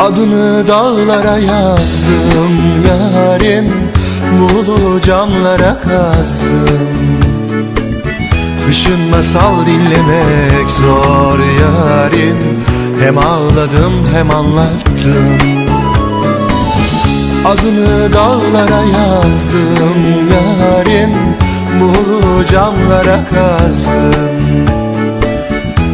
Adını dağlara yazdım yarim Muğlu camlara kazdım Kışın masal dinlemek zor yarim Hem ağladım hem anlattım. Adını dağlara yazdım yarim Muğlu camlara kazdım